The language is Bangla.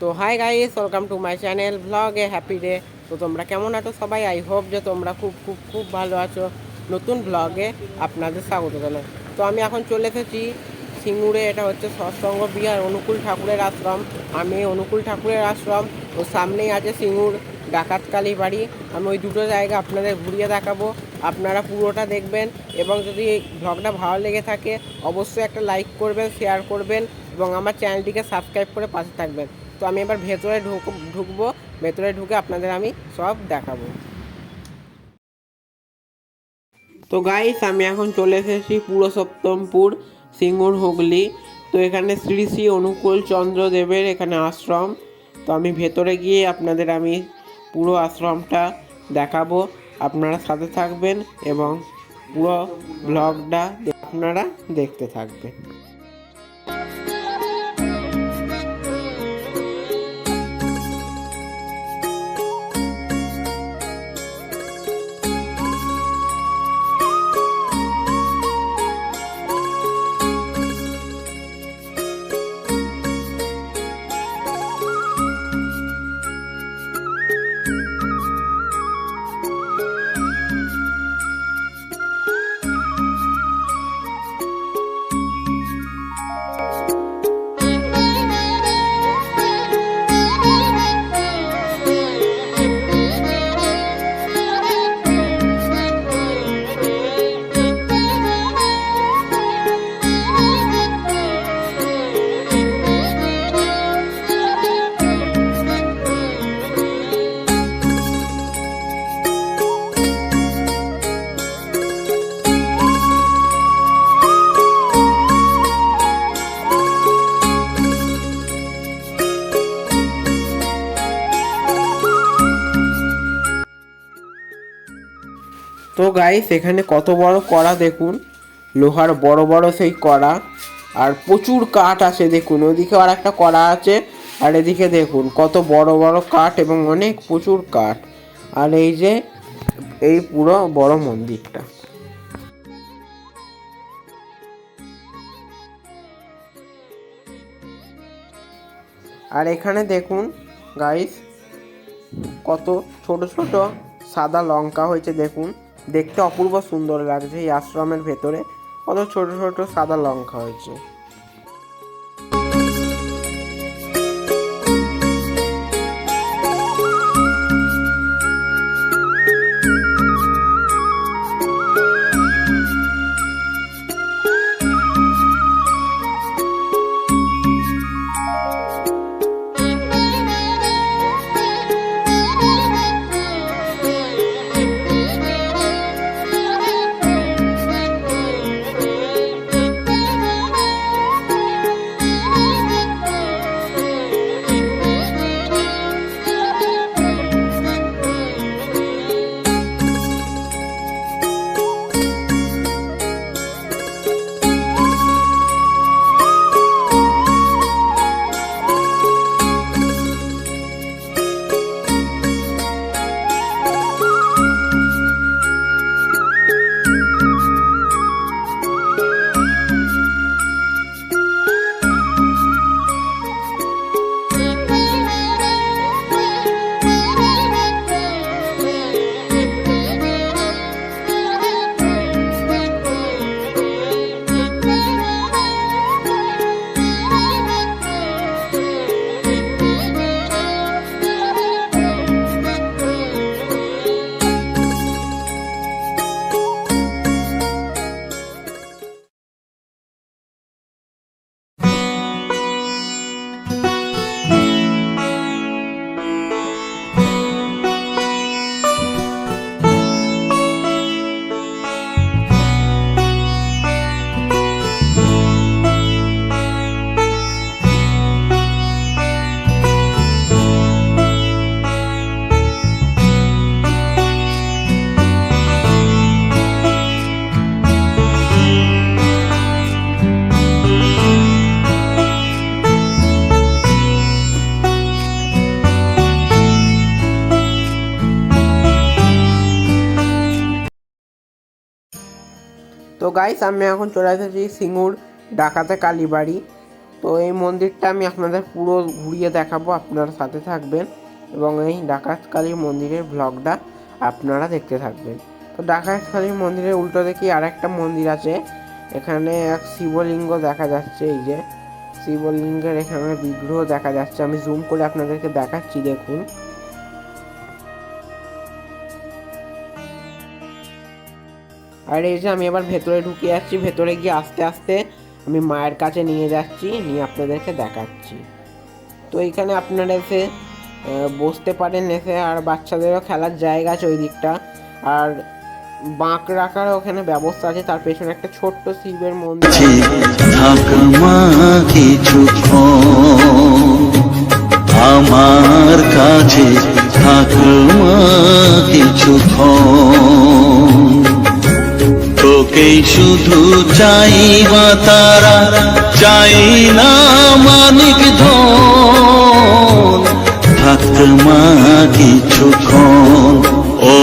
তো hi guys welcome to my channel blog A happy day তো তোমরা কেমন আছো সবাই? আই হোপ যে তোমরা খুব খুব খুব ভালো আছো। নতুন ব্লগে আপনাদের স্বাগত জানাই। তো আমি এখন চলে এসেছি সিঙ্গুরে, এটা হচ্ছে সৎসঙ্গ বিহার, অনুকূল ঠাকুরের আশ্রম। আমি অনুকূল ঠাকুরের আশ্রম, ও সামনেই আছে সিঙ্গুর ডাকাতকালী বাড়ি। আমি ওই দুটো জায়গা আপনাদের ঘুরিয়ে দেখাবো। আপনারা পুরোটা দেখবেন এবং যদি এই ব্লগটা ভালো লেগে থাকে, অবশ্যই একটা লাইক করবেন শেয়ার করবেন এবং আমার চ্যানেলটিকে সাবস্ক্রাইব করে পাশে থাকবেন। তো আমি এবার ভেতরে ঢুক ঢুকবো, ভেতরে ঢুকে আপনাদের আমি সব দেখাবো। তো গাইস আমি এখন চলে এসেছি পুরো সপ্তমপুর সিঙ্গুর হুগলি। তো এখানে শ্রী শ্রী অনুকূল চন্দ্র দেবের এখানে আশ্রম। তো আমি ভেতরে গিয়ে আপনাদের আমি পুরো আশ্রমটা দেখাবো। আপনারা সাথে থাকবেন এবং পুরো ব্লগটা আপনারা দেখতে থাকবেন। তো গাইস এখানে কত বড় কড়া দেখুন। লোহার বড় বড় সেই কড়া। আর প্রচুর কাঠ আছে দেখুন। ওদিকে আর একটা কড়া আছে। আর এদিকে দেখুন, কত বড় বড় কাঠ এবং অনেক প্রচুর কাঠ। আর এই যে, এই পুরো বড় মন্দিরটা। আর এখানে দেখুন গাইস কত ছোট ছোট সাদা লঙ্কা হয়েছে দেখুন। দেখতে অপূর্ব সুন্দর লাগছে এই আশ্রমের ভেতরে। কত ছোট ছোট সাদা লঙ্কা হয়েছে। তো গাইস আমি এখন চলে এসেছি সিঙ্গুর ডাকাতে কালীবাড়ি তো এই মন্দিরটা আমি আপনাদের পুরো ঘুরিয়ে দেখাবো, আপনারা সাথে থাকবেন। এবং এই ডাকাতকালী মন্দিরের ব্লগটা আপনারা দেখতে থাকবেন। তো ডাকাতকালী মন্দিরের উল্টো দেখি আর একটা মন্দির আছে। এখানে এক শিবলিঙ্গ দেখা যাচ্ছে, এই যে। শিবলিঙ্গের এখানে বিগ্রহ দেখা যাচ্ছে। আমি জুম করে আপনাদেরকে দেখাচ্ছি, দেখুন। আর এই যে আমি আবার ভেতরে ঢুকে যাচ্ছি ভেতরে গিয়ে আস্তে আস্তে আমি মায়ের কাছে নিয়ে যাচ্ছি, নিয়ে আপনাদেরকে দেখাচ্ছি। তো এইখানে আপনারা এসে বসতে পারেন এসে, আর বাচ্চাদেরও খেলার জায়গা আছে ওই দিকটা। আর বাঁক রাখার ওখানে ব্যবস্থা আছে, তার পেছনে একটা ছোট্ট শিবের মন্দির তোকেই চাই বা তারা চাই না মানিক ধন। কিছু কিছুক্ষণ ও